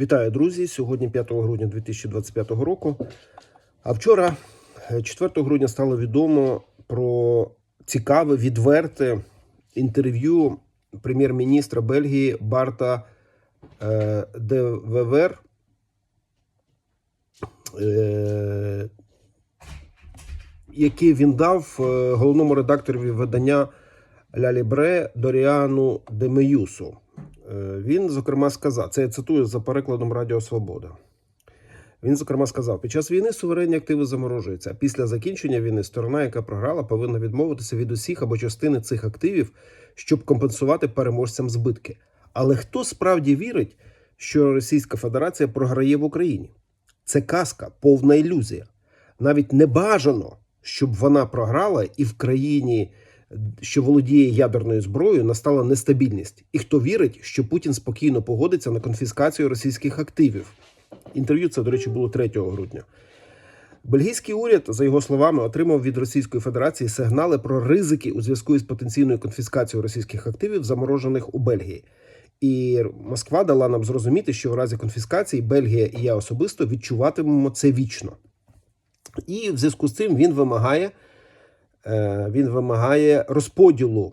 Вітаю, друзі! Сьогодні 5 грудня 2025 року. А вчора, е, 4 грудня, стало відомо про цікаве, відверте інтерв'ю прем'єр-міністра Бельгії Барта е, де е, Яке він дав е, головному редакторові видання Ля Лібре Доріану Демеюсу. Е, Він, зокрема, сказав: це я цитую за перекладом Радіо Свобода. Він, зокрема, сказав: під час війни суверенні активи заморожуються. А після закінчення війни сторона, яка програла, повинна відмовитися від усіх або частини цих активів, щоб компенсувати переможцям збитки. Але хто справді вірить, що Російська Федерація програє в Україні? Це казка, повна ілюзія. Навіть не бажано, щоб вона програла і в країні, що володіє ядерною зброєю, настала нестабільність. І хто вірить, що Путін спокійно погодиться на конфіскацію російських активів? Інтерв'ю це, до речі, було 3 грудня. Бельгійський уряд, за його словами, отримав від Російської Федерації сигнали про ризики у зв'язку із потенційною конфіскацією російських активів, заморожених у Бельгії. І Москва дала нам зрозуміти, що в разі конфіскації Бельгія і я особисто відчуватимемо це вічно. І в зв'язку з цим він вимагає, він вимагає розподілу.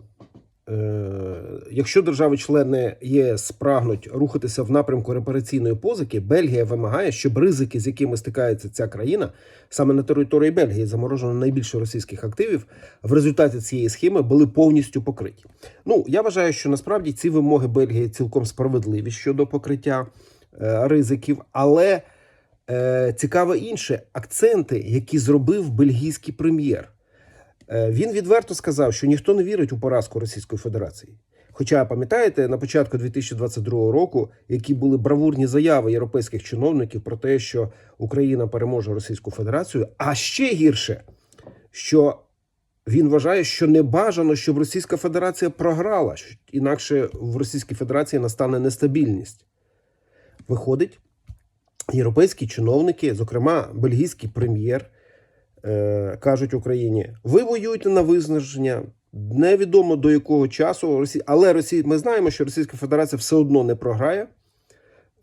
Е, Якщо держави-члени ЄС прагнуть рухатися в напрямку репараційної позики, Бельгія вимагає, щоб ризики, з якими стикається ця країна, саме на території Бельгії заморожено найбільше російських активів, в результаті цієї схеми були повністю покриті. Ну я вважаю, що насправді ці вимоги Бельгії цілком справедливі щодо покриття е, ризиків, але е, цікаво інше акценти, які зробив бельгійський прем'єр. Е, Він відверто сказав, що ніхто не вірить у поразку Російської Федерації. Хоча пам'ятаєте на початку 2022 року, які були бравурні заяви європейських чиновників про те, що Україна переможе Російську Федерацію, а ще гірше, що він вважає, що не бажано, щоб Російська Федерація програла, інакше в Російській Федерації настане нестабільність. Виходить, європейські чиновники, зокрема бельгійський прем'єр, е, кажуть Україні: ви воюєте на виснаження. Невідомо до якого часу Росі... але Росія, ми знаємо, що Російська Федерація все одно не програє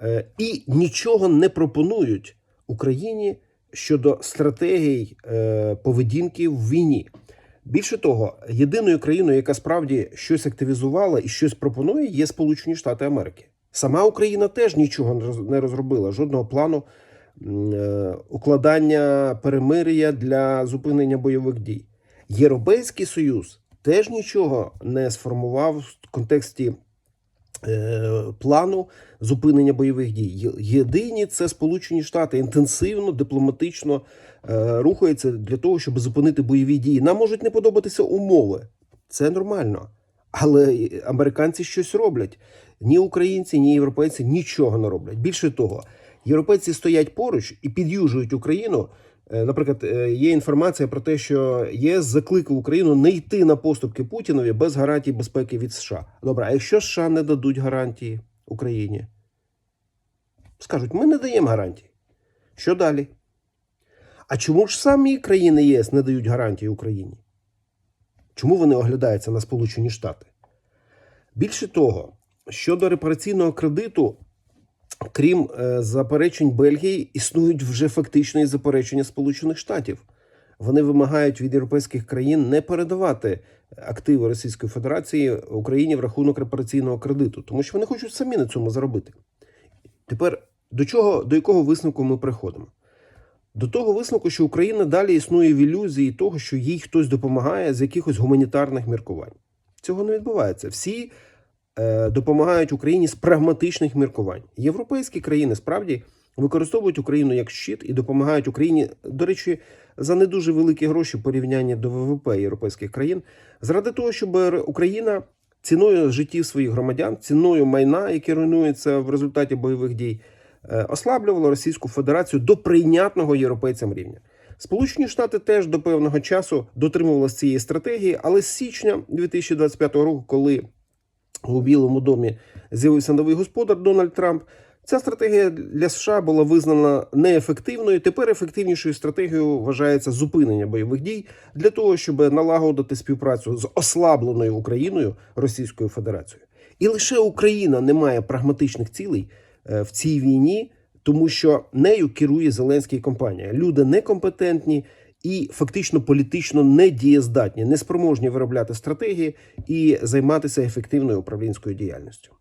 е, і нічого не пропонують Україні щодо стратегій е, поведінки в війні. Більше того, єдиною країною, яка справді щось активізувала і щось пропонує, є Сполучені Штати Америки. Сама Україна теж нічого не роз- не розробила, жодного плану укладання перемир'я для зупинення бойових дій. Європейський Союз теж нічого не сформував в контексті е, плану зупинення бойових дій. Єдині це Сполучені Штати інтенсивно, дипломатично е, рухаються для того, щоб зупинити бойові дії. Нам можуть не подобатися умови. Це нормально. Але американці щось роблять. Ні українці, ні європейці нічого не роблять. Більше того, європейці стоять поруч і під'южують Україну. Е, Наприклад, е, є інформація про те, що ЄС закликав Україну не йти на поступки Путінові без гарантій безпеки від США. Добре, а якщо США не дадуть гарантії Україні? Скажуть, ми не даємо гарантій. Що далі? А чому ж самі країни ЄС не дають гарантії Україні? Чому вони оглядаються на Сполучені Штати? Більше того, щодо репараційного кредиту, крім е, заперечень Бельгії, існують вже фактично і заперечення Сполучених Штатів. Вони вимагають від європейських країн не передавати активи Російської Федерації Україні в рахунок репараційного кредиту, тому що вони хочуть самі на цьому заробити. Тепер до чого до якого висновку ми приходимо? До того висновку, що Україна далі існує в ілюзії того, що їй хтось допомагає з якихось гуманітарних міркувань. Цього не відбувається. Всі допомагають Україні з прагматичних міркувань. Європейські країни справді використовують Україну як щит і допомагають Україні, до речі, за не дуже великі гроші в порівнянні до ВВП європейських країн, заради того, щоб Україна ціною життів своїх громадян, ціною майна, яке руйнується в результаті бойових дій, е, ослаблювала Російську Федерацію до прийнятного європейцям рівня. Сполучені Штати теж до певного часу дотримувалися цієї стратегії, але з січня 2025 року, коли у Білому домі з'явився новий господар Дональд Трамп, ця стратегія для США була визнана неефективною. Тепер ефективнішою стратегією вважається зупинення бойових дій для того, щоб налагодити співпрацю з ослабленою Україною Російською Федерацією. І лише Україна не має прагматичних цілей е, в цій війні, тому що нею керує Зеленський компанія. Люди некомпетентні і фактично політично недієздатні, неспроможні виробляти стратегії і займатися ефективною управлінською діяльністю.